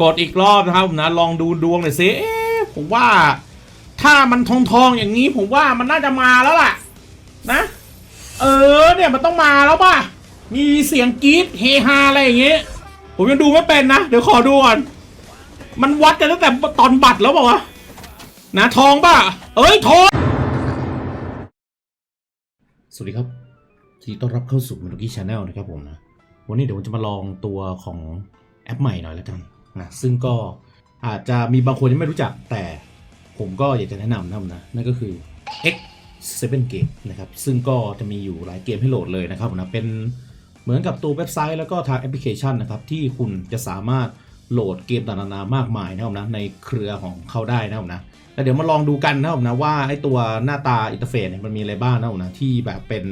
กดอีกรอบนะครับผมนะลองดูดวงหน่อยสิเอ๊ะผมว่า ถ้ามันทองทองๆอย่างนี้ผมว่ามันน่าจะมาแล้วล่ะ นะ เออเนี่ยมันต้องมาแล้วป่ะ มีเสียงกรี๊ดเฮฮาอะไรอย่างเงี้ยผมยังดูไม่เป็นนะ เดี๋ยวขอดูก่อน มันวัดกันตั้งแต่ตอนบัตรแล้วเปล่าวะนะทองป่ะ เอ้ยทองสวัสดีครับที่ต้อนรับเข้าสู่ม n ุกี้ชาแนลนะครับผมนะ วันนี้เดี๋ยวผมจะมาลองตัวของแอปใหม่หน่อยแล้วกัน นะซึ่งก็อาจจะมีบางคนที่ไม่รู้จักแต่ผมก็อยากจะแนะนำนะครับนะนั่นก็คือ X7 Game นะครับซึ่งก็จะมีอยู่หลายเกมให้โหลดเลยนะครับนะเป็นเหมือนกับตัวเว็บไซต์แล้วก็ทางแอปพลิเคชันนะครับที่คุณจะสามารถโหลดเกมต่างๆนามากมายนะครับนะในเครือของเขาได้นะครับนะแล้วเดี๋ยวมาลองดูกันนะครับนะว่าไอ้ตัวหน้าตาอินเทอร์เฟซเนี่ยมันมีอะไรบ้างนะครับนะที่แบบเป็น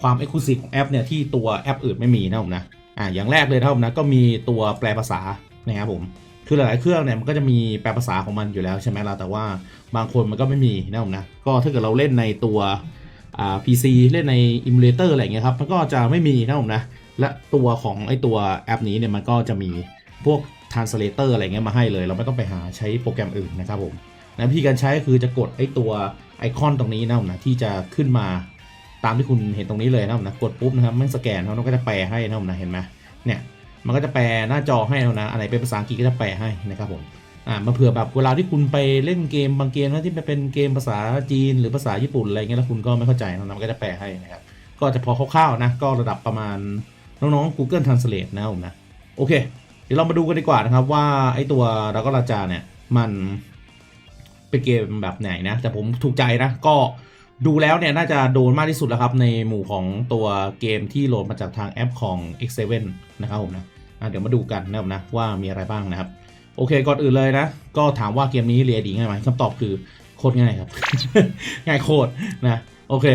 ความเอกลูซีฟของแอปเนี่ยที่ตัวแอปอื่นไม่มีนะครับนะอ่าอย่างแรกเลยนะครับนะก็มีตัวแปลภาษา นะครับผมคือหลายๆเครื่องเนี่ยมันก็จะมีแปลภาษาของมันอยู่แล้วใช่ไหมล่ะแต่ว่าบางคนมันก็ไม่มีนะครับนะก็ถ้าเกิดเราเล่นในตัวอ่า PC เล่นในอิมูเลเตอร์อะไรเงี้ยครับมันก็จะไม่มีนะครับนะและตัวของไอตัวแอปนี้เนี่ยมันก็จะมีพวก translator อะไรเงี้ยมาให้เลย เราไม่ต้องไปหาใช้โปรแกรมอื่นนะครับผมนะวิธีการใช้ก็คือจะกดไอตัวไอคอนตรงนี้นะครับนะที่จะขึ้นมาตามที่คุณเห็นตรงนี้เลยนะครับนะกดปุ๊บนะครับมันสแกนเขามันก็จะแปลให้นะครับนะเห็นไหมเนี่ย มันก็จะแปลหน้าจอให้แล้วนะอะไรเป็นภาษาอังกฤษก็จะแปลให้นะครับผมอ่ามาเผื่อแบบเวลาที่คุณไปเล่นเกมบางเกมนะที่มันเป็นเกมภาษาจีนหรือภาษาญี่ปุ่นอะไรเงี้ยแล้วคุณก็ไม่เข้าใจนะมันก็จะแปลให้นะครับก็จะพอคร่าวๆนะก็ระดับประมาณน้องๆ Google Translate นะผมนะโอเค เดี๋ยวเรามาดูกันดีกว่านะครับว่าไอ้ตัวดากอราจาเนี่ยมันเป็นเกมแบบไหนนะ แต่ผมถูกใจนะก็ดูแล้วเนี่ยน่าจะโดนมากที่สุดแล้วครับ ในหมู่ของตัวเกมที่โหลดมาจากทางแอปของ X7 นะครับผมนะ เดี๋ยวมาดูกันนะครับนะว่ามีอะไรบ้างนะครับ โอเคก่อนอื่นเลยนะ ก็ถามว่าเกมนี้เรียดีง่ายไหมคำตอบคือโคตรง่ายครับ ง่ายโคตรนะโอเค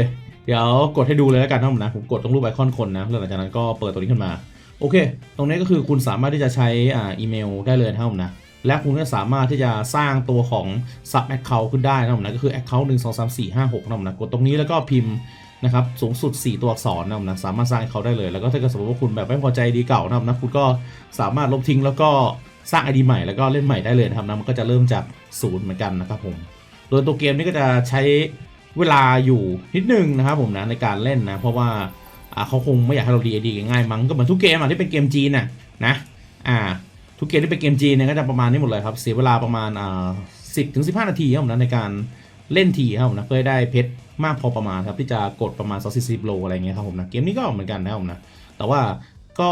เดี๋ยวกดให้ดูเลยแล้วกันนะครับนะผมกดตรงรูปไอคอนคนนะแล้วหลังจากนั้นก็เปิดตัวนี้ขึ้นมาโอเค ตรงนี้ก็คือคุณสามารถที่จะใช้อ่าอีเมลได้เลยนะครับผมนะและคุณก็สามารถที่จะสร้างตัวของ sub account ขึ้นได้นะครับผมนะก็คือ account 1 2 3 4 5 6นะครับผมนะกดตรงนี้แล้วก็พิมพ์ นะครับสูงสุด 4 ตัวอักษรนะครับผมนะสามารถสร้าง account ได้เลย แล้วก็ถ้าเกิดสมมติว่าคุณแบบไม่พอใจดีเก่านะครับนะคุณก็สามารถลบทิ้งแล้วก็สร้าง ID ใหม่แล้วก็เล่นใหม่ได้เลยนะครับนะมันก็จะเริ่มจากศูนย์เหมือนกันนะครับผมโดยตัวเกมนี้ก็จะใช้เวลาอยู่นิดนึงนะครับผมนะในการเล่นนะเพราะว่าเขาคงไม่อยากให้เราดีดีง่ายมั้งก็เหมือนทุกเกมอะที่เป็นเกมจีนน่ะนะอ่าทุกเกมที่เป็นเกมจีนเนี่ยก็จะประมาณนี้หมดเลยครับเสียเวลาประมาณอ่าสิบถึงสิบห้านาทีครับผมนะในการเล่นทีครับผมนะเพื่อได้เพชร มากพอประมาณครับที่จะกดประมาณสักสิบโลอะไรเงี้ยครับผมนะเกมนี้ก็เหมือนกันนะครับผมนะแต่ว่าก็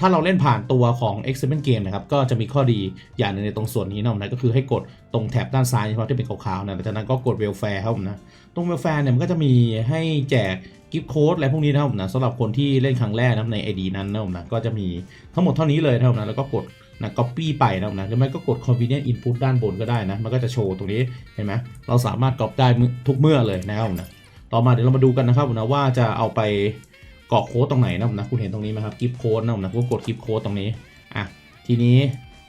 ถ้าเราเล่นผ่านตัวของ X 7 Game นะครับ ก็จะมีข้อดีอย่างหนึงในตรงส่วนนี้นะผมนะก็คือให้กดตรงแถบด้านซ้ายเฉพาะที่เป็นขาวๆนะหลังจากนั้นก็กด Welfare ครับผมนะ ตรงเวลแฟร์เนี่ยมันก็จะมีให้แจกกิฟต์โค้ดอะไรพวกนี้นะครับผมนะสำหรับคนที่เล่นครั้งแรกนะใน ID นั้นนะครับผมนะก็จะมีทั้งหมดเท่านี้เลยนะครับผมนะแล้วก็กด นะ copy ไปนะผมนะหรือไม่ก็กด convenient input ด้านบนก็ได้นะ มันก็จะโชว์ตรงนี้เห็นไหมเราสามารถ copy ได้ทุกเมื่อเลยนะครับนะต่อมาเดี๋ยวเรามาดูกันนะครับผมนะว่าจะเอาไปกรอกโค้ดตรงไหนนะผมนะคุณเห็นตรงนี้ไหมครับกิฟโค้ดนะผมนะก็กดกิฟโค้ดตรงนี้อะทีนี้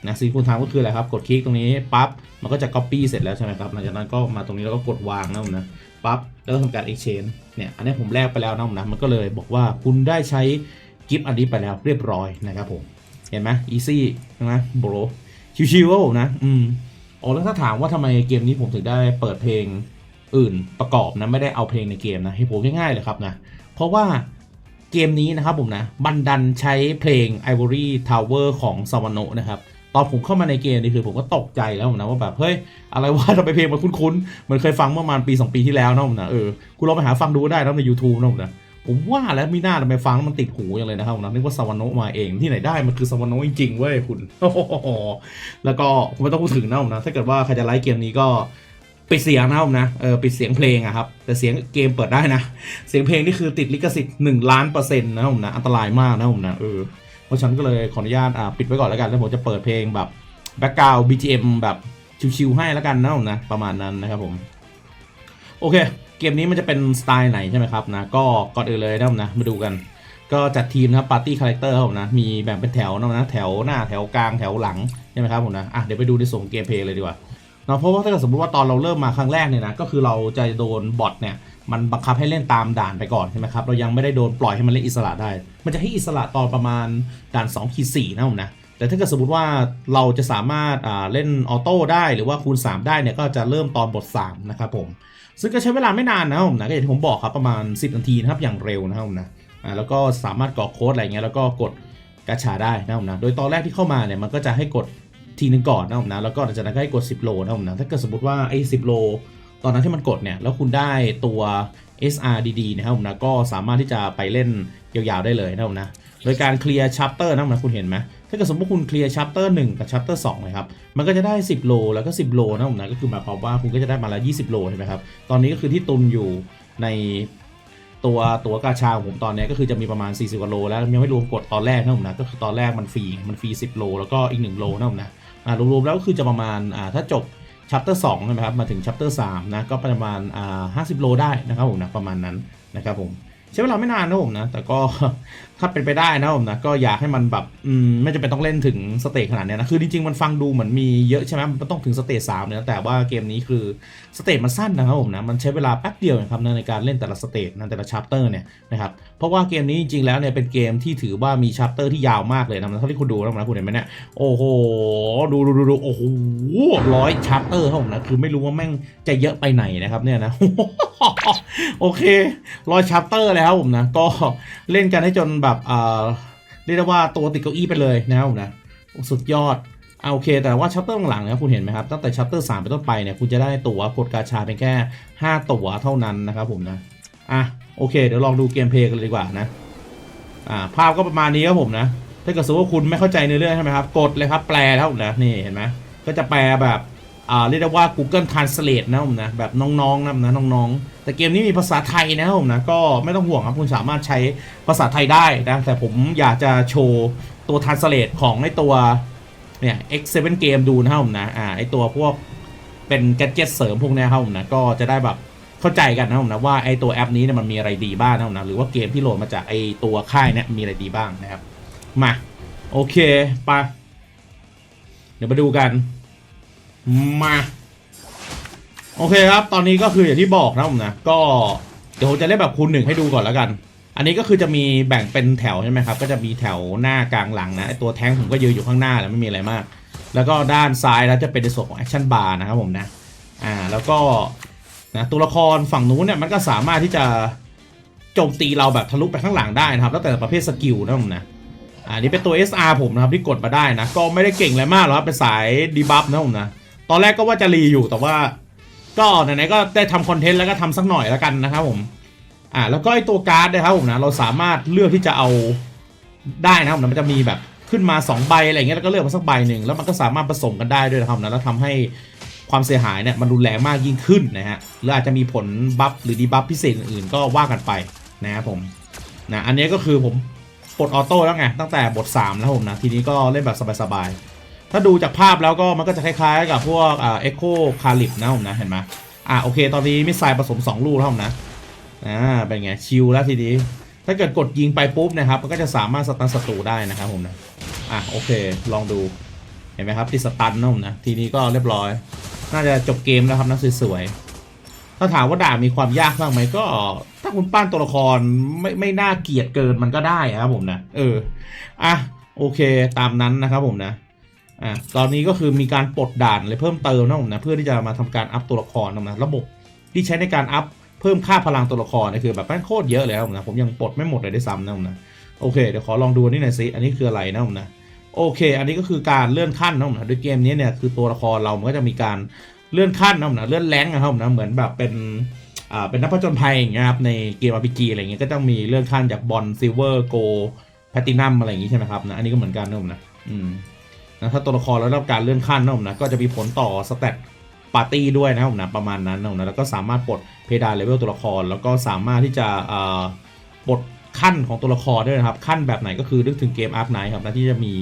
นะสิ่งที่คุณทำก็คืออะไรครับ กดคลิกตรงนี้ปั๊บมันก็จะ copy เสร็จแล้วใช่ไหมครับหลังจากนั้นก็มาตรงนี้แล้วก็กดวางนะผมนะปั๊บแล้วก็ทำการ exchange เนี่ยอันนี้ผมแลกไปแล้วนะผมนะมันก็เลยบอกว่าคุณได้ใช้กิฟต์อันนี้ไปแล้วเรียบร้อยนะครับผม เห็นไหม easy ใช่ไหมโบรชิวๆครับผมนะ อืมอ๋อแล้วถ้าถามว่าทำไมเกมนี้ผมถึงได้เปิดเพลงอื่นประกอบนะ ไม่ได้เอาเพลงในเกมนะให้ผมง่ายๆเลยครับนะ เพราะว่าเกมนี้นะครับผมนะบันดันใช้เพลง Ivory Tower ของซาวานโนนะครับตอนผมเข้ามาในเกมนี่คือผมก็ตกใจแล้วนะว่าแบบเฮ้ยอะไรวะทำไมเพลงมันคุ้นๆเหมือนเคยฟังเมื่อประมาณปี 2 ปีที่แล้วนะผมนะเออคุณลองไปหาฟังดูได้นะใน YouTube นะผมนะ ผมว่าแล้วไมีหน้าทำไมฟังแล้วมันติดหูอย่างเลยนะครับผมนะนึกว่าซาวานโนะมาเองที่ไหนได้มันคือซาวานโนะจริงๆเว้ยคุณโอ้โหแล้วก็ผมไม่ต้องพูดถึงนะผมนะ ถ้าเกิดว่าใครจะไลค์เกมนี้ก็ปิดเสียงนะผมนะเออปิดเสียงเพลงอะครับ แต่เสียงเกมเปิดได้นะ เสียงเพลงนี่คือติดลิขสิทธิ์1ล้านเปอร์เซ็นต์นะผมนะอันตรายมากนะผมนะเออเพราะฉันก็เลยขออนุญาตอ่าปิดไว้ก่อนแล้วกันแล้วผมจะเปิดเพลงแบบแบ็กกราวด์ BGM แบบชิวๆให้แล้วกันนะผมนะประมาณนั้นนะครับผมโอเค เกมนี้มันจะเป็นสไตล์ไหนใช่ไหมครับนะก็ก่อนอื่นเลยนะนะมาดูกันก็จัดทีมนะครับปาร์ตี้คาแรคเตอร์ครับผมนะมีแบ่งเป็นแถวนะนะแถวหน้าแถวกลางแถวหลังใช่ไหมครับผมนะอะเดี๋ยวไปดูในส่วนของเกมเพลย์เลยดีกว่าเนาะเพราะว่าถ้าเกิดสมมติว่าตอนเราเริ่มมาครั้งแรกเนี่ยนะก็คือเราจะโดนบอทเนี่ยมันบังคับให้เล่นตามด่านไปก่อนใช่ไหมครับเรายังไม่ได้โดนปล่อยให้มันเล่นอิสระได้ มันจะให้อิสระตอนประมาณด่าน2ขีด4นะผมนะ แต่ถ้าเกิดสมมติว่าเราจะสามารถเล่นออโต้ได้หรือว่าคูณ 3 ได้เนี่ยก็จะเริ่มตอนบท 3 นะครับผม ซึ่งก็ใช้เวลาไม่นานนะครับผมนะก็อย่างที่ผมบอกครับประมาณ 10 นาทีนะครับอย่างเร็วนะครับผมนะแล้วก็สามารถกรอกโค้ดอะไรเงี้ยแล้วก็กดกาชาได้นะครับผมนะโดยตอนแรกที่เข้ามาเนี่ยมันก็จะให้กดทีนึงก่อนนะครับผมนะแล้วก็หลังจากนั้นก็ให้กด 10 โลนะครับผมนะถ้าเกิดสมมติว่าไอ้10 โล ตอนนั้นที่มันกดเนี่ยแล้วคุณได้ตัว SR ดีๆนะครับผมนะก็สามารถที่จะไปเล่นยาวๆได้เลยนะครับผมนะโดยการเคลียร์ชัปเตอร์นะครับผมนะคุณเห็นไหม ถ้าเกิดสมมติคุณเคลียร์ชัปเตอร์1กับชัปเตอร์2นะครับ มันก็จะได้ 10 โลแล้วก็ 10 โลนะผมนะ ก็คือหมายความว่าคุณก็จะได้มาละ20 โลใช่ไหมครับ ตอนนี้ก็คือที่ตุนอยู่ในตัวตัวกาชาของผมตอนนี้ก็คือจะมีประมาณ 40กว่าโลแล้วยังไม่รวมกดตอนแรกนะผมนะ ก็คือตอนแรกมันฟรี มันฟรี 10 โล แล้วก็อีก 1 โลนะผมนะอ่ารวมๆแล้วก็คือจะประมาณอ่าถ้าจบชัปเตอร์2ใช่ไหมครับ มาถึงชัปเตอร์3นะ ก็ประมาณอ่าห้าสิบโลได้นะครับผมนะ ประมาณนั้นนะครับผมใช้เวลาไม่นานนะผมนะ แต่ก็ ถ้าเป็นไปได้นะผมนะก็อยากให้มันแบบอืมไม่จำเป็นต้องเล่นถึงสเตจขนาดเนี้ยนะคือจริงๆมันฟังดูเหมือนมีเยอะใช่ไหมมันต้องถึงสเตจสามเนี่ยนะแต่ว่าเกมนี้คือสเตจมันสั้นนะครับผมนะมันใช้เวลาแป๊บเดียวนะครับนะในการเล่นแต่ละสเตจนะแต่ละชัปเตอร์เนี่ยนะครับเพราะว่าเกมนี้จริงๆแล้วเนี่ยเป็นเกมที่ถือว่ามีชัปเตอร์ที่ยาวมากเลยนะเท่าที่คุณดูนะคุณเห็นไหมเนี่ยโอ้โหดูดูดูดูโอ้โหร้อยชัปเตอร์ครับผมนะคือไม่รู้ว่าแม่งจะเยอะไปไหนนะครับเนี่ยนะโอเคร้อยชัปเตอร์แล้วครับผมนะก็เล่นกันให้จนแบบอ่าเรียกได้ว่าตัวติดเก้าอี้ไปเลยนะครับผมนะสุดยอดอ่าโอเค แต่ว่าชัปเตอร์หลังๆนี่ยคุณเห็นไหมครับตั้งแต่ชัปเตอร์สามเป็นต้นไปเนี่ยคุณจะได้ตั๋วกดกาชาเป็นแค่ 5 ตั๋วเท่านั้นนะครับผมนะอะโอเค เดี๋ยวลองดูเกมเพลย์กันเลยดีกว่านะอ่าภาพก็ประมาณนี้ครับผมนะถ้าเกิดสมมติว่าคุณไม่เข้าใจในเรื่องใช่ไหมครับ กดเลยครับแปลแล้วนะนี่เห็นไหมก็จะแปลแบบ อ่าเรียกได้ว่า Google Translate นะผมนะแบบน้องๆนะนะน้องๆ แต่เกมนี้มีภาษาไทยนะครับผมนะก็ไม่ต้องห่วงครับคุณสามารถใช้ภาษาไทยได้นะแต่ผมอยากจะโชว์ตัว Translate ของไอตัวเนี่ย X7 Game ดูนะครับผมนะอ่าไอตัวพวกเป็นแกจิตเสริมพวกนี้ครับผมนะก็จะได้แบบเข้าใจกันนะครับผมนะว่าไอตัวแอปนี้เนี่ยมันมีอะไรดีบ้างนะครับผมนะหรือว่าเกมที่โหลดมาจากไอตัวค่ายเนี่ยมีอะไรดีบ้างนะครับมาโอเคไปเดี๋ยวมาดูกัน มา โอเคครับ ตอนนี้ก็คืออย่างที่บอกนะผมนะ ก็เดี๋ยวผมจะเล่นแบบคูณหนึ่งให้ดูก่อนแล้วกัน อันนี้ก็คือจะมีแบ่งเป็นแถวใช่ไหมครับ ก็จะมีแถวหน้ากลางหลังนะตัวแท้งผมก็ยืนอยู่ข้างหน้าแล้วไม่มีอะไรมาก แล้วก็ด้านซ้ายแล้วจะเป็นในส่วนของแอคชั่นบาร์นะครับผมนะ อ่า แล้วก็นะตัวละครฝั่งนู้นเนี่ยมันก็สามารถที่จะโจมตีเราแบบทะลุไปข้างหลังได้นะครับ แล้วแต่ประเภทสกิลนะผมนะอ่านี่เป็นตัว SR ผมนะครับที่กดมาได้นะ ก็ไม่ได้เก่งอะไรมากหรอกครับเป็นสายดีบัฟนะผมนะ ตอนแรกก็ว่าจะรีอยู่แต่ว่า ก็ไหนๆก็ได้ทำคอนเทนต์แล้วก็ทำสักหน่อยแล้วกันนะครับผมอ่าแล้วก็ไอตัวการ์ดนะครับผมนะเราสามารถเลือกที่จะเอาได้นะครับผมนะมันจะมีแบบขึ้นมา 2 ใบอะไรเงี้ยแล้วก็เลือกมาสักใบหนึ่งแล้วมันก็สามารถผสมกันได้ด้วยนะครับนะแล้วทำให้ความเสียหายเนี่ยมันรุนแรงมากยิ่งขึ้นนะฮะหรืออาจจะมีผลบัฟหรือดีบัฟพิเศษอื่นๆก็ว่ากันไปนะครับผมนะอันนี้ก็คือผมปลดออโต้แล้วไงตั้งแต่บท3แล้วผมนะทีนี้ก็เล่นแบบสบายๆ ถ้าดูจากภาพแล้วก็มันก็จะคล้ายๆ กับพวกอ่าเอ็กโคคาลิปนะผมนะเห็นไหมอ่าโอเค ตอนนี้มิสไซล์ผสม 2 ลูกแล้วผมนะอ่าเป็นไงชิลแล้วทีนี้ ถ้าเกิดกดยิงไปปุ๊บนะครับ มันก็จะสามารถสตันศัตรูได้นะครับผมนะอะโอเค ลองดูเห็นไหมครับที่สตันนะผมนะทีนี้ก็เรียบร้อย น่าจะจบเกมแล้วครับนะสวยๆถ้าถามว่าด่ามีความยากมากไหมก็ถ้าคุณปั้นตัวละครไม่ไม่น่าเกลียดเกินมันก็ได้ครับผมนะเอออะโอเค ตามนั้นนะครับผมนะ อะตอนนี้ก็คือมีการปลดด่านเลยเพิ่มเติมนะผมนะเพื่อที่จะมาทำการอัพตัวละครนะผมนะระบบที่ใช้ในการอัพเพิ่มค่าพลังตัวละครนี่คือแบบแม่งโคตรเยอะเลยนะผมนะผมยังปลดไม่หมดเลยด้วยซ้ำนะผมนะโอเคเดี๋ยวขอลองดูนนี้หน่อยสิอันนี้คืออะไรนะผมนะโอเค อันนี้ก็คือการเลื่อนขั้นนะผมนะด้วยเกมนี้เนี่ยคือตัวละครเรามันก็จะมีการเลื่อนขั้นนะผมนะเลื่อนแรงนะครับผมนะเหมือนแบบเป็นอ่าเป็นนักผจญภัยอย่างเงี้ยครับในเกม RPG อะไรเงี้ยก็ต้องมีเลื่อนขั้นจากบอลซิลเวอร์โกแพตินัมอะไรอย่างงี้ใช่ไหมครับนะอันนี้ก็เหมือนกันนะผมนะอืม นะถ้าตัวละครเราได้รับการเลื่อนขั้นนะผมนะก็จะมีผลต่อสเตตปาร์ตี้ด้วยนะผมนะประมาณนั้นนะผมนะแล้วก็สามารถปลดเพดานเลเวลตัวละคร แล้วก็สามารถที่จะปลดขั้นของตัวละครด้วยนะครับ ขั้นแบบไหนก็คือนึกถึงเกมอาร์คไนครับนะที่จะมี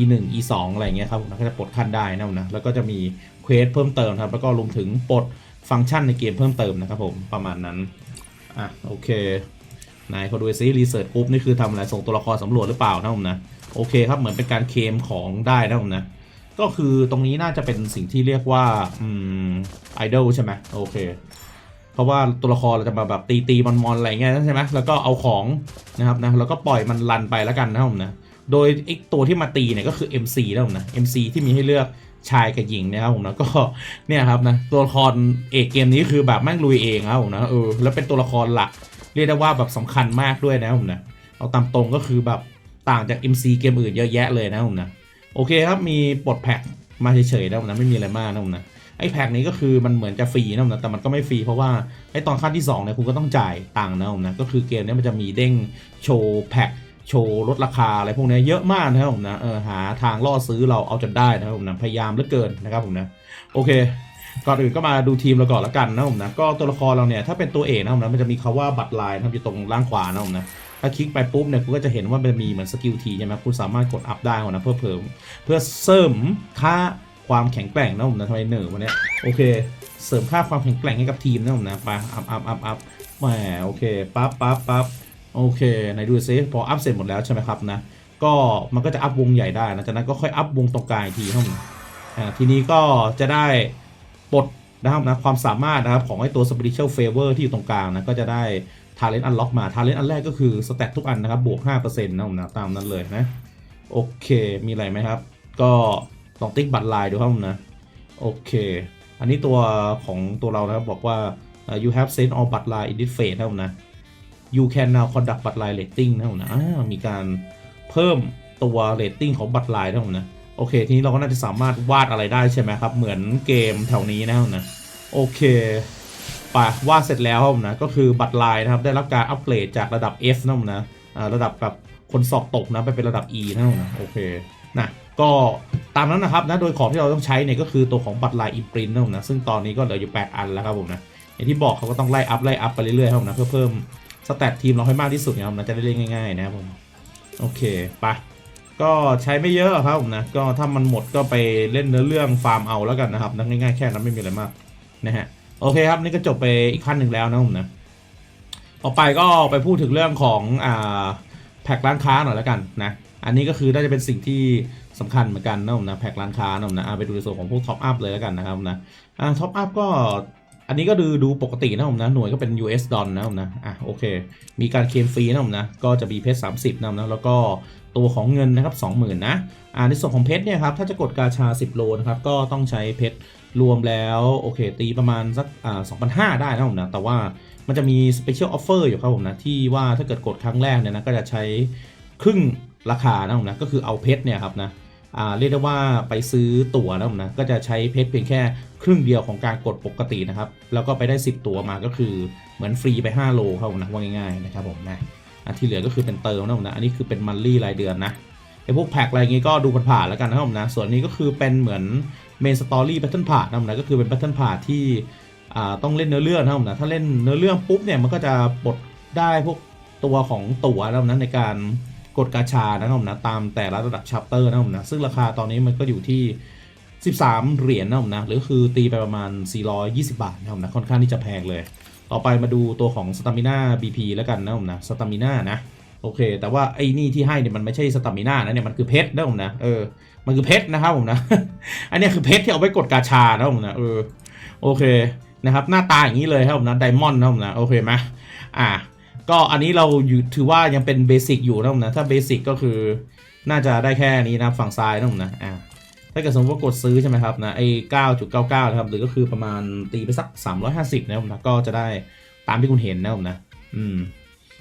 e 1 e 2อะไรเงี้ยครับผมนะก็จะปลดขั้นได้นะผมนะแล้วก็จะมีเควสเพิ่มเติมครับแล้วก็รวมถึงปลดฟังก์ชันในเกมเพิ่มเติมนะครับผมประมาณนั้นอะโอเคนายเขาดูซิรีเสิร์ชปุ๊บนี่คือทำอะไรส่งตัวละครสำรวจหรือเปล่านะผมนะ โอเคครับเหมือนเป็นการเคมของได้นะผมนะ ก็คือตรงนี้น่าจะเป็นสิ่งที่เรียกว่าอืมไอดอลใช่ไหมโอเค เพราะว่าตัวละครเราจะมาแบบตีตีมอนมอนๆอะไรเงี้ยใช่ไหมแล้วก็เอาของนะครับนะแล้วก็ปล่อยมันรันไปแล้วกันนะผมนะโดยไอ้ตัวที่มาตีเนี่ยก็คือ MC นะผมนะ MC ที่มีให้เลือกชายกับหญิงนะครับผมนะก็เนี่ยครับนะตัวละครเอกเกมนี้คือแบบแม่งลุยเองครับผมนะเออแล้วเป็นตัวละครหลัก เรียกได้ว่าแบบสำคัญมากด้วยนะผมนะเอาตามตรงก็คือแบบ ต่างจาก MC เกมอื่นเยอะแยะเลยนะผมนะ โอเคครับมีปลดแพ็คมาเฉยๆนะผมนะไม่มีอะไรมากนะผมนะไอ้แพ็คนี้ก็คือมันเหมือนจะฟรีนะผมนะแต่มันก็ไม่ฟรีเพราะว่าไอ้ตอนขั้นที่2เนี่ยคุณก็ต้องจ่ายตังค์นะผมนะก็คือเกมนี้มันจะมีเด้งโชว์แพ็คโชว์ลดราคาอะไรพวกนี้เยอะมากนะครับผมนะเออหาทางล่อซื้อเราเอาจนได้นะครับผมนะพยายามเหลือเกินนะครับผมนะโอเคก่อนอื่นก็มาดูทีมเราก่อนละกันนะผมนะก็ตัวละครเราเนี่ยถ้าเป็นตัวเอกนะผมนะมันจะมีคาว่าบัตรลน์นะครับอยู่ตรงล่างขวานะผมนะ ถ้าคลิกไปปุ๊บเนี่ยคุณก็จะเห็นว่ามันมีเหมือนสกิลทีใช่ไหมคุณสามารถกดอัพได้นะเพื่อเพิ่มเพื่อเสริมค่าความแข็งแกร่งนะผมนะทำไมเหนื่อยวันนี้โอเค เสริมค่าความแข็งแกร่งให้กับทีมนะผมนะไปอัพอัพอัพอัพแหมโอเคปั๊บปั๊บปั๊บโอเคไหนดูซิพออัพเสร็จหมดแล้วใช่ไหมครับนะก็มันก็จะอัพวงใหญ่ได้นะจากนั้นก็ค่อยอัพวงตรงกลางอีกทีครับผมอ่าทีนี้ก็จะได้ปลดนะครับนะความสามารถนะครับของไอ้ตัว Spiritual Favor ที่อยู่ตรงกลางนะก็จะได้ Talent Unlock มา Talent อันแรกก็คือสแตททุกอันนะครับ บวก 5%นะผมนะตามนั้นเลยนะ โอเคมีอะไรไหมครับ ก็ลองติ๊กบัตรลายดูครับผมนะ โอเค อันนี้ตัวของตัวเรานะครับบอกว่า uh, you have sent all บัตรลาย in this phase นะครับนะ you can now conduct บัตรลาย rating นะครับนะมีการเพิ่มตัว rating ของบัตรลายนะครับนะโอเค ทีนี้เราก็น่าจะสามารถวาดอะไรได้ใช่ไหมครับ เหมือนเกมแถวนี้นะครับนะ โอเค ไปวาดเสร็จแล้วครับผมนะก็คือบัตรลายนะครับได้รับการอัปเกรดจากระดับ F นะผมนะระดับแบบคนสอบตกนะไปเป็นระดับ E นะผมนะโอเคนะก็ตามนั้นนะครับนะโดยของที่เราต้องใช้เนี่ยก็คือตัวของบัตรลายอิมพรินนะผมนะซึ่งตอนนี้ก็เหลืออยู่ 8 อันแล้วครับผมนะอย่างที่บอกเขาก็ต้องไล่อัพไล่อัพไปเรื่อยๆครับผมนะเพื่อเพิ่มสแตททีมเราให้มากที่สุดนะครับนะจะได้เล่นง่ายๆนะครับผมโอเคไปก็ใช้ไม่เยอะครับผมนะก็ถ้ามันหมดก็ไปเล่นเนื้อเรื่องฟาร์มเอาแล้วกันนะครับนะง่ายๆแค่นั้นไม่มีอะไรมากนะฮะ โอเคครับนี่ก็จบไปอีกขั้นหนึ่งแล้วนะผมนะต่อไปก็ไปพูดถึงเรื่องของอ่าแพ็คร้านค้าหน่อยแล้วกันนะอันนี้ก็คือน่าจะเป็นสิ่งที่สำคัญเหมือนกันนะผมนะแพ็คร้านค้านะผมนะไปดูในส่วนของพวกท็อปอัพเลยแล้วกันนะครับนะท็อปอัพก็อันนี้ก็ดูดูปกตินะผมนะหน่วยก็เป็น US ดอลนะผมนะอะโอเค มีการเคลมฟรีนะผมนะก็จะมีเพชร30นะผมนะแล้วก็ตัวของเงินนะครับ20,000นะอ่าในส่วนของเพชรเนี่ยครับถ้าจะกดกาชา 10 โลนะครับก็ต้องใช้เพชร รวมแล้วโอเคตีประมาณสักอ่า2,500ได้นะผมนะ แต่ว่ามันจะมี Special Offer อยู่ครับผมนะ ที่ว่าถ้าเกิดกดครั้งแรกเนี่ยนะ ก็จะใช้ครึ่งราคานะผมนะ ก็คือเอาเพชรเนี่ยครับนะอ่าเรียกได้ว่าไปซื้อตั๋วนะผมนะ ก็จะใช้เพชรเพียงแค่ครึ่งเดียวของการกดปกตินะครับ แล้วก็ไปได้ 10 ตั๋วมาก็คือเหมือนฟรีไป5โลครับผมนะว่าง่ายๆนะครับผมนะอันที่เหลือก็คือเป็นเติมนะผมนะ อันนี้คือเป็นมันลี่รายเดือนนะ ไอ้พวกแพ็คอะไรอย่างงี้ก็ดูผ่านๆแล้วกันนะครับผมนะส่วนนี้ก็คือเป็นเหมือนเมนสตอรี่แพทเทิร์นพาร์ทนะผมนะก็คือเป็นแพทเทิร์นพาร์ทที่อ่าต้องเล่นเนื้อเรื่องนะครับผมนะถ้าเล่นเนื้อเรื่องปุ๊บเนี่ยมันก็จะปลดได้พวกตัวของตั๋วนะผมนะในการกดกาชานะครับผมนะตามแต่ละระดับชัปเตอร์นะครับผมนะซึ่งราคาตอนนี้มันก็อยู่ที่ 13 เหรียญนะผมนะหรือคือตีไปประมาณ 420 บาทนะผมนะค่อนข้างที่จะแพงเลย ต่อไปมาดูตัวของสตามิน่า BP แล้วกันนะผมนะสตามิน่านะ โอเค แต่ว่าไอ้นี่ที่ให้เนี่ยมันไม่ใช่สตามิน่านะเนี่ยมันคือเพชรนะผมนะเออมันคือเพชรนะครับผมนะอันนี้คือเพชรที่เอาไว้กดกาชานะผมนะเออโอเคนะครับหน้าตาอย่างนี้เลยครับผมนะไดมอนด์นะผมนะโอเคไหมอะก็อันนี้เราอยู่ถือว่ายังเป็นเบสิกอยู่นะผมนะถ้าเบสิกก็คือน่าจะได้แค่นี้นะฝั่งซ้ายนะผมนะอะถ้าเกิดสมมติว่ากดซื้อใช่ไหมครับนะไอ้เก้าจุดเก้าเก้านะครับหรือก็คือประมาณตีไปสักสามร้อยห้าสิบนะผมนะก็จะได้ตามที่คุณเห็นนะผมนะอืม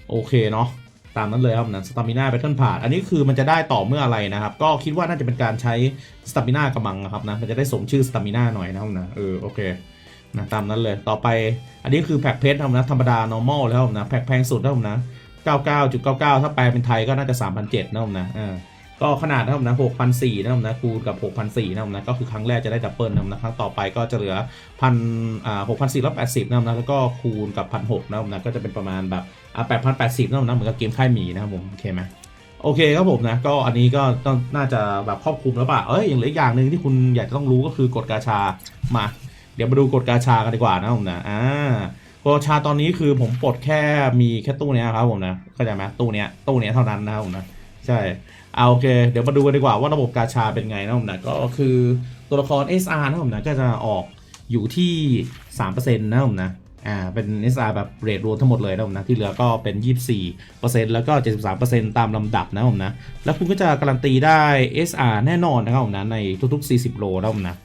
โอเคเนาะ ตามนั้นเลยครับนะสตามิน่าแพทเทิร์นผ่านอันนี้คือมันจะได้ต่อเมื่ออะไรนะครับ ก็คิดว่าน่าจะเป็นการใช้สตามิน่ากำลังนะครับนะมันจะได้สมชื่อสตามิน่าหน่อยนะครับนะเออโอเคนะตามนั้นเลยต่อไปอันนี้คือแพ็คเพชรครับนะธรรมดา normal แล้วครับนะแพ็คแพงสุดแล้วนะ99.99 ถ้าแปลเป็นไทยก็น่าจะ3,700นะครับนะอ่าก็ขนาดนะครับนะ6,400นะครับนะคูณกับ6,400นะครับนะก็คือครั้งแรกจะได้ดับเบิลนะครับนะครั้งต่อไปก็จะเหลือพันอ่า6,480นะครับนะแล้วก็คูณกับ1,600นะครับนะก็จะเป็นประมาณแบบ อะแปดพันแปดสิบนะเหมือนกับเกมค่ายหมีนะครับผมโอเคไหมโอเคครับผมนะก็อันนี้ก็ต้องน่าจะแบบครอบคลุมแล้วป่ะเอ้ยอย่างเหลืออกอย่างหนึ่งที่คุณอยากจะต้องรู้ก็คือกฎกาชามา เดี๋ยวมาดูกฎกาชากันดีกว่านะผมนะอ่ากฎกาชาตอนนี้คือผมปลดแค่มีแค่ตู้เนี้ยครับผมนะเข้าใจไหมตู้เนี้ยตู้เนี้ยเท่านั้นนะครับผมนะใช่เอาโอเค เดี๋ยวมาดูกันดีกว่าว่าระบบกาชาเป็นไงนะผมนะก็คือตัวละคร SR นะผมนะก็จะออกอยู่ที่3%นะผมนะ อ่าเป็น SR แบบเรทรวมทั้งหมดเลยนะผมนะที่เหลือก็เป็น 24%แล้วก็ 73%ตามลำดับนะผมนะแล้วคุณก็จะการันตีได้ SR แน่นอนนะครับผมนะในทุกๆ 40 โลนะผมนะ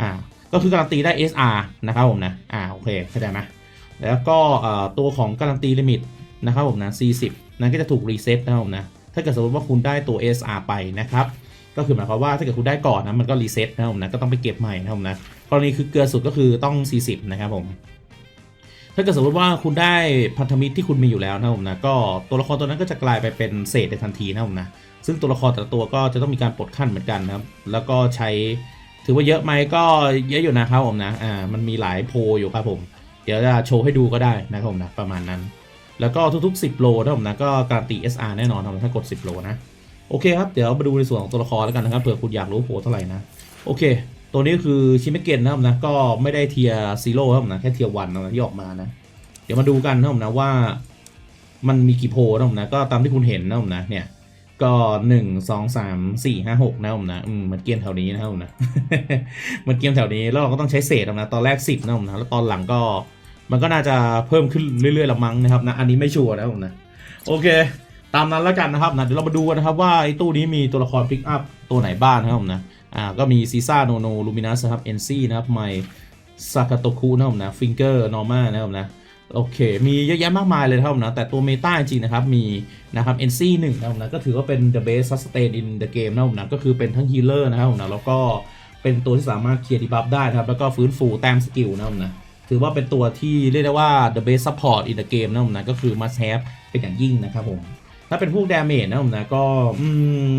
อ่าก็คือการันตีได้ SR นะครับผมนะอ่าโอเคเข้าใจไหมแล้วก็ตัวของการันตีลิมิตนะครับผมนะ 40 นั้นก็จะถูกรีเซ็ตนะครับผมนะถ้าเกิดสมมติว่าคุณได้ตัว SR ไปนะครับก็คือหมายความว่าถ้าเกิดคุณได้ก่อนนะมันก็รีเซ็ตนะครับผมนะก็ต้องไปเก็บใหม่นะครับผมนะกรณีคือเกลือสุดก็คือต้อง 40 นะครับผม ถ้าเกิดสมมติว่าคุณได้พันธมิตรที่คุณมีอยู่แล้วนะครับผมนะก็ตัวละครตัวนั้นก็จะกลายไปเป็นเศษในทันทีนะครับผมนะซึ่งตัวละครแต่ละตัวก็จะต้องมีการปลดขั้นเหมือนกันนะครับ แล้วก็ใช้ถือว่าเยอะไหมก็เยอะอยู่นะครับผมนะอ่ามันมีหลายโพอยู่ครับผม เดี๋ยวจะโชว์ให้ดูก็ได้นะครับผมนะประมาณนั้น แล้วก็ทุกๆ 10 โลนะครับผมนะก็การันตี SR แน่นอนนะถ้ากด 10 โลนะโอเคครับเดี๋ยวมาดูในส่วนของตัวละครแล้วกันนะครับเผื่อคุณอยากรู้โผเท่าไหร่นะโอเค ตัวนี้คือชิเมเกนนะครับนะก็ไม่ได้เทียซีโร่ครับนะแค่เทียวันนะที่ออกมานะ เดี๋ยวมาดูกันนะครับนะว่ามันมีกี่โพลนะครับนะก็ตามที่คุณเห็นนะครับนะเนี่ยก็หนึ่งสองสามสี่ห้าหกนะครับผมนะอืมมันเกมแถวนี้นะครับผมนะมันเกมแถวนี้แล้วเราก็ต้องใช้เศษนะครับนะตอนแรกสิบนะครับผมนะแล้วตอนหลังก็มันก็น่าจะเพิ่มขึ้นเรื่อยๆละมั้งนะครับนะอันนี้ไม่ชัวร์นะครับผมนะโอเค ตามนั้นแล้วกันนะครับนะเดี๋ยวเรามาดูกันนะครับว่าไอ้ตู้นี้มีตัวละครพิกอัพตัวไหนบ้างนะครับผมนะ อ่าก็มีซีซ่าโนโนลูมินัสนะครับเอนซี่นะครับไมซากาโตคุนะครับผมนะฟิงเกอร์นอร์มานะครับผมนะโอเค มีเยอะแยะมากมายเลยนะครับผมนะ แต่ตัวเมตาจริงนะครับ มีนะครับ NC 1นะครับผมนะ ก็ถือว่าเป็น the best sustain in the game นะครับผมนะ ก็คือเป็นทั้ง healer นะครับผมนะ แล้วก็เป็นตัวที่สามารถเคลียร์ดีบัฟได้นะครับ แล้วก็ฟื้นฟูแต้มสกิลนะครับผมนะ ถือว่าเป็นตัวที่เรียกได้ว่า the best support in the game นะผมนะ ก็คือ must have เป็นอย่างยิ่งนะครับผม ถ้าเป็นพวก damage นะผมนะ ก็ อืม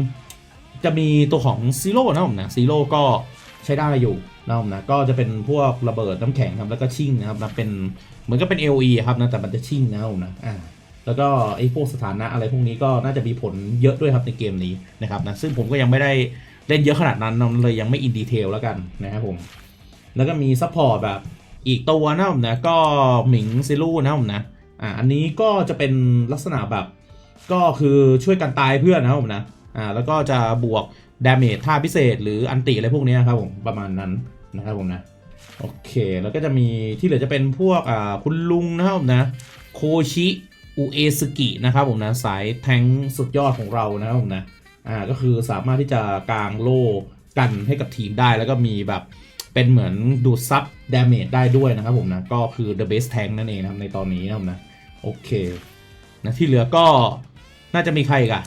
จะมีตัวของซีโร่นะผมนะซีโร่ก็ใช้ได้อยู่นะผมนะก็จะเป็นพวกระเบิดน้ำแข็งครับแล้วก็ชิ่งนะครับนะเป็นเหมือนก็เป็น AOE ครับนะแต่มันจะชิ่งนะผมนะอ่าแล้วก็ไอ้พวกสถานะอะไรพวกนี้ก็น่าจะมีผลเยอะด้วยครับในเกมนี้นะครับนะซึ่งผมก็ยังไม่ได้เล่นเยอะขนาดนั้นนะเลยยังไม่อินดีเทลแล้วกันนะครับผมแล้วก็มีซัพพอร์ตแบบอีกตัวนะผมนะก็หมิงซิลูนะผมนะอ่าอันนี้ก็จะเป็นลักษณะแบบ ก็คือช่วยกันตายเพื่อนนะผมนะ อ่าแล้วก็จะบวกดาเมจท่าพิเศษ หรืออันติอะไรพวกนี้ครับผมประมาณนั้นนะครับผมนะโอเคแล้วก็จะมีที่เหลือจะเป็นพวกอ่าคุณลุงนะครับผมนะโคชิอุเอสกินะครับผมนะสายแทงสุดยอดของเรานะครับผมนะอ่าก็คือสามารถที่จะกางโล่กันให้กับทีมได้แล้วก็มีแบบเป็นเหมือนดูดซับดาเมจได้ด้วยนะครับผมนะก็คือ the best tank นั่นเองนะครับในตอนนี้นะครับนะโอเคนะที่เหลือก็น่าจะมีใครอีกอะ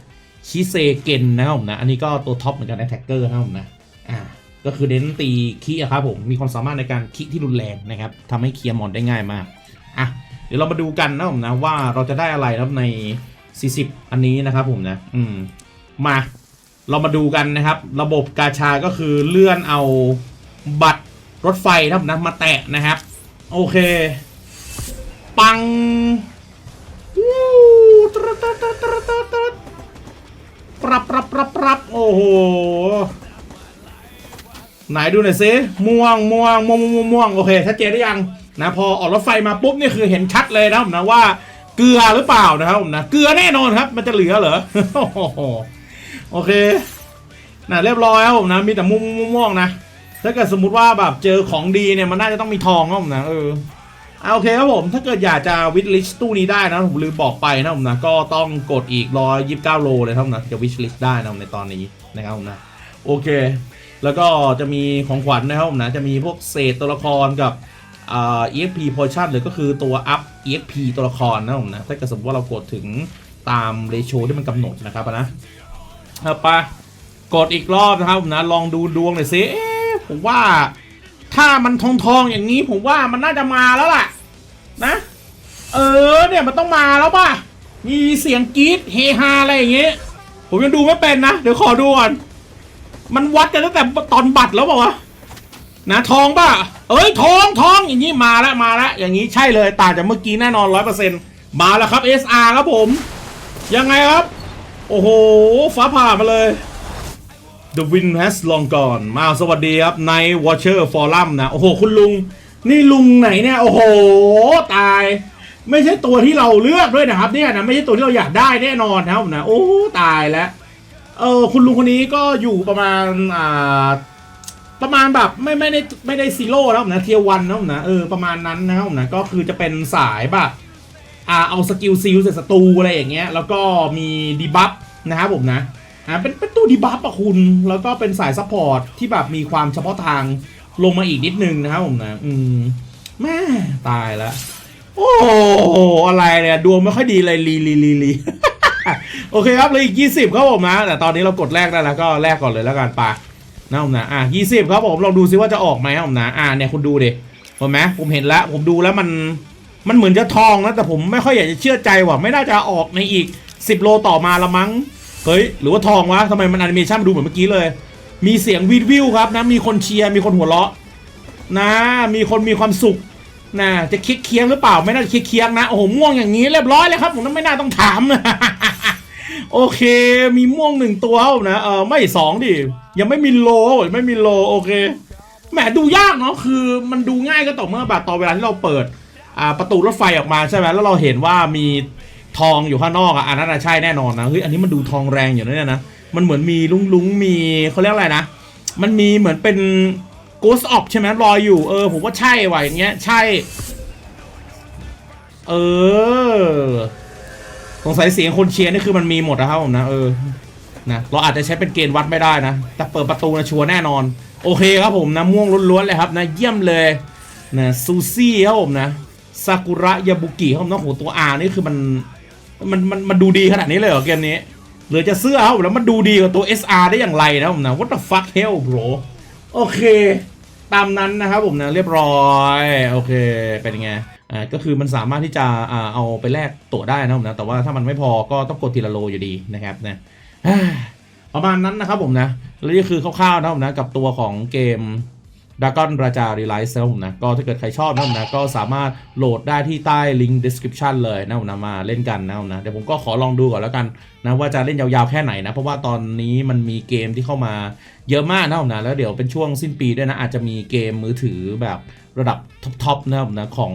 ชิเซเกนนะครับผมนะ อันนี้ก็ตัวท็อปเหมือนกันนะแท็กเกอร์นะครับผมนะอ่าก็คือเน้นตีคีอะครับผมมีความสามารถในการคีที่รุนแรงนะครับทำให้เคลียร์มอนได้ง่ายมากอะเดี๋ยวเรามาดูกันนะผมนะว่าเราจะได้อะไรครับใน 40 อันนี้นะครับผมนะอืมมาเรามาดูกันนะครับ ระบบกาชาก็คือเลื่อนเอาบัตรรถไฟนะครับนะมาแตะนะครับ โอเค ปังวู้ตรตรตรตรตรตร ปรับปรับปรับปรับโอ้โหไหนดูหน่อยสิม่วงม่วงม่วงม่วงม่วงโอเคชัดเจนหรือยังนะพอออกรถไฟมาปุ๊บนี่คือเห็นชัดเลยนะครับนะว่าเกลือหรือเปล่านะครับผมนะเกลือแน่นอนครับ มันจะเหลือเหรอโอ้โหโอเคนะเรียบร้อยครับผมนะมีแต่ม่วงม่วงม่วงนะถ้าเกิดสมมุติว่าแบบเจอของดีเนี่ยมันน่าจะต้องมีทองครับผมนะเออ เอาโอเคครับผม ถ้าเกิดอยากจะวิชลิสตู้นี้ได้นะผมลืมบอกไปนะผมนะก็ต้องกดอีกร้อยยิบเก้าโลเลยครับนะจะวิชลิสได้นะผมในตอนนี้นะครับผมนะโอเค แล้วก็จะมีของขวัญนะครับผมนะจะมีพวกเศษตัวละครกับอ่า EXP portion หรือก็คือตัวอัพ EXP ตัวละครนะผมนะถ้าเกิดสมมติว่าเรากดถึงตามเรโชที่มันกำหนดนะครับนะเอาไปกดอีกรอบนะครับผมนะลองดูดวงหน่อยสิผมว่า ถ้ามันทองทองอย่างนี้ผมว่ามันน่าจะมาแล้วล่ะ นะ เออเนี่ยมันต้องมาแล้วป่ะ มีเสียงกรี๊ดเฮฮาอะไรอย่างเงี้ยผมยังดูไม่เป็นนะ เดี๋ยวขอดูก่อน มันวัดกันตั้งแต่ตอนบัตรแล้วบอกว่าวะนะทองป่ะ เอ้ยทองทองอย่างนี้มาแล้วมาแล้วอย่างนี้ใช่เลยต่างจากเมื่อกี้แน่นอนร้อยเปอร์เซ็นต์มาแล้วครับ SR ครับผม ยังไงครับ โอ้โหฟ้าผ่ามาเลย The Win has long gone มาสวัสดีครับใน Watcher Forum นะ โอ้โห คุณลุง นี่ลุงไหนเนี่ย โอ้โห ตาย ไม่ใช่ตัวที่เราเลือกด้วยนะครับเนี่ยนะไม่ใช่ตัวที่เราอยากได้แน่นอนนะครับผมนะโอ้ตายแล้วเออคุณลุงคนนี้ก็อยู่ประมาณอ่าประมาณแบบไม่ไม่ได้ไม่ได้ซีโร่แล้วนะเทียวันนะผมนะเออประมาณนั้นนะครับผมนะก็คือจะเป็นสายแบบอ่าเอาสกิลซิลใส่ศัตรูอะไรอย่างเงี้ยแล้วก็มีดีบัฟนะครับผมนะ อ่าเป็นเป็นตู้ดีบัฟอะคุณ แล้วก็เป็นสายซัพพอร์ตที่แบบมีความเฉพาะทางลงมาอีกนิดนึงนะครับผมนะ อืมแม่ตายแล้ว โอ้โหอะไรเนี่ยดวงไม่ค่อยดีเลยลีลีลีลีโอเคครับเลยอีก 20 ครับผมนะ แต่ตอนนี้เรากดแรกได้แล้วก็แรกก่อนเลยแล้วกันปะนะผมนะอะ20 ครับผมลองดูซิว่าจะออกไหมครับผมนะอะเนี่ยคุณดูดิเห็นไหมผมเห็นแล้ว ผมดูแล้วมันมันเหมือนจะทองนะแต่ผมไม่ค่อยอยากจะเชื่อใจว่าไม่น่าจะออกในอีก 10 โลต่อมาละมั้ง เฮ้ย หรือว่าทองวะทำไมมันแอนิเมชันมันดูเหมือนเมื่อกี้เลย มีเสียงวีดวิวครับนะ มีคนเชียร์ มีคนหัวเราะ นะ มีคนมีความสุข นะ จะคิดเคียงหรือเปล่า ไม่น่าจะคิดเคียงนะ โอ้โห ม่วงอย่างนี้เรียบร้อยเลยครับ ผมไม่น่าต้องถามนะโอเค มีม่วงหนึ่งตัวนะ เออไม่สองดิ ยังไม่มีโล ไม่มีโล โอเค แหมดูยากเนาะ คือมันดูง่ายก็ต่อเมื่อแบบตอนเวลาที่เราเปิด อ่า ประตูรถไฟออกมาใช่ไหมแล้วเราเห็นว่ามี ทองอยู่ข้างนอกอะอันนั้นใช่แน่นอนนะเฮ้ยอันนี้มันดูทองแรงอยู่นะเนี่ยนะมันเหมือนมีลุงลุงมีเขาเรียกอะไรนะ มันมีเหมือนเป็น Ghost of ใช่ไหมลอยอยู่เออผมว่าใช่ว่ะอย่างเงี้ยใช่ เออสงสัยเสียงคนเชียร์นี่คือมันมีหมดนะครับผมนะเออนะเราอาจจะใช้เป็นเกณฑ์วัดไม่ได้นะ แต่เปิดประตูนะชัวร์แน่นอน โอเคครับผมนะม่วงล้วนๆเลยครับนะเยี่ยมเลยนะซูซี่ครับผมนะซากุระยาบุกิครับผมนะโหตัว R นี่คือมัน มันมันมันดูดีขนาดนี้เลยเหรอเกมนี้หรือจะเสื้อครับผมแล้วมันดูดีกว่าตัว SR ได้อย่างไรนะผมนะ what the fuck hell bro โอเค ตามนั้นนะครับผมนะเรียบร้อยโอเคเป็นยังไงอ่าก็คือมันสามารถที่จะอ่าเอาไปแลกตั๋วได้นะผมนะ แต่ว่าถ้ามันไม่พอก็ต้องกดทีละโลอยู่ดีนะครับนะอ่าประมาณนั้นนะครับผมนะ แล้วนี่คือคร่าวๆนะผมนะกับตัวของเกม d r a g o n ราจา Realize นะผมนะ ก็ถ้าเกิดใครชอบนะผมนะ ก็สามารถโหลดได้ที่ใต้ลิงก์ description เลยนะผมนะ มาเล่นกันนะผมนะ เดี๋ยวผมก็ขอลองดูก่อนแล้วกันนะ ว่าจะเล่นยาวๆแค่ไหนนะ เพราะว่าตอนนี้มันมีเกมที่เข้ามาเยอะมากนะผมนะ แล้วเดี๋ยวเป็นช่วงสิ้นปีด้วยนะ อาจจะมีเกมมือถือแบบระดับท็อปๆนะผมนะของ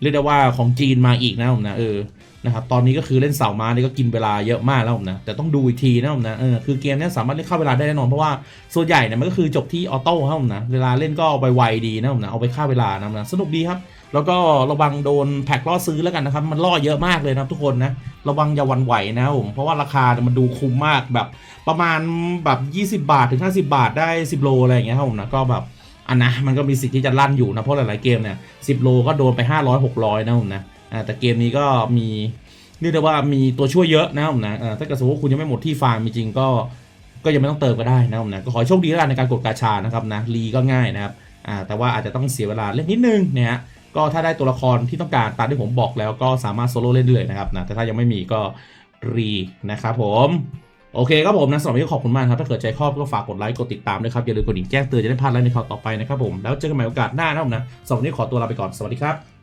เรียกได้ว่าของจีนมาอีกนะผมนะเออ นะครับตอนนี้ก็คือเล่นเสาม้านี่ก็กินเวลาเยอะมากแล้วผมนะแต่ต้องดูอีกทีนะผมนะเออคือเกมนี้สามารถเล่นเข้าเวลาได้แน่นอนเพราะว่าส่วนใหญ่เนี่ยมันก็คือจบที่ออโต้ครับผมนะเวลาเล่นก็ไปไวดีนะผมนะเอาไปฆ่าเวลานะนะสนุกดีครับ แล้วก็ระวังโดนแพ็กล่อซื้อแล้วกันนะครับมันล่อเยอะมากเลยนะครับทุกคนนะระวังอย่าวันไหวนะผมเพราะว่าราคาเนี่ยมันดูคุ้มมากแบบประมาณแบบ 20 บาทถึง 50 บาทได้ 10 โลอะไรอย่างเงี้ยครับผมนะก็แบบอันนะมันก็มีสิทธิ์ที่จะลั่นอยู่นะเพราะหลายๆเกมเนี่ย10 โลก็โดนไป 500 600 นะผมนะ แต่เกมนี้ก็มีเรียกได้ว่ามีตัวช่วยเยอะนะครับผมนะถ้าเกิดสมมติว่าคุณยังไม่หมดที่ฟาร์มจริงก็ก็ยังไม่ต้องเติมก็ได้นะครับผมนะก็ขอให้โชคดีแล้วกันในการกดกาชานะครับนะรีก็ง่ายนะครับอ่าแต่ว่าอาจจะต้องเสียเวลาเล่นนิดนึงนะฮะก็ถ้าได้ตัวละครที่ต้องการตามที่ผมบอกแล้วก็สามารถโซโล่เล่นได้เลยนะครับนะแต่ถ้ายังไม่มีก็รีนะครับผมโอเคครับผมนะสำหรับวันนี้ขอบคุณมากครับ ถ้าเกิดใจชอบก็ฝากกดไลค์กดติดตามด้วยครับ อย่าลืมกดดิ่งแจ้งเตือนจะได้พลาดไลฟ์ในคราวต่อไปนะครับผม แล้วเจอกันใหม่โอกาสหน้านะครับผมนะสำหรับวันนี้ขอตัวลาไปก่อน สวัสดีครับ